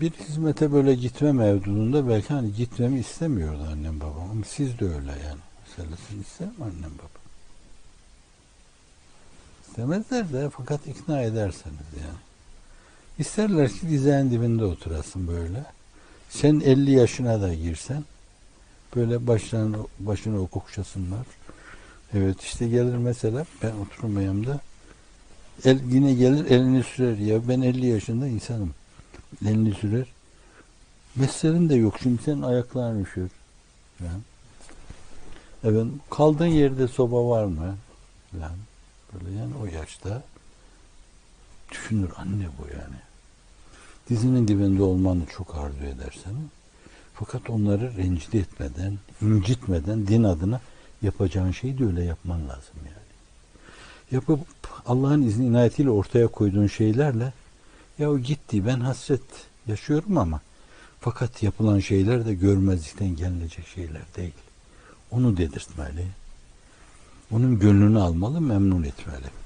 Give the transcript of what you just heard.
bir hizmete böyle gitme mevzunda belki hani gitmemi istemiyordu annem babam ama siz de öyle yani. Mesela siz ister mi annem babam? İstemezler de fakat ikna ederseniz yani. İsterler ki dizeğin dibinde oturasın böyle. Sen 50 yaşına da girsen böyle başlarına, başına okuşasınlar. Evet işte gelir mesela ben oturmayayım da el, yine gelir elini sürer ya ben 50 yaşında insanım. Elini sürer. Mesleğin de yok şimdi senin ayakların üşür. Yani. Evet kaldığın yerde soba var mı? Yani böyle yani o yaşta düşünür anne bu yani. Dizinin dibinde olmanı çok arzu edersen fakat onları rencide etmeden, incitmeden din adına yapacağın şeyi de öyle yapman lazım yani. Yapıp Allah'ın izni inayetiyle ortaya koyduğun şeylerle ya gitti ben hasret yaşıyorum ama fakat yapılan şeyler de görmezlikten gelinecek şeyler değil. Onu dedirtmeli. Onun gönlünü almalı, memnun etmeli.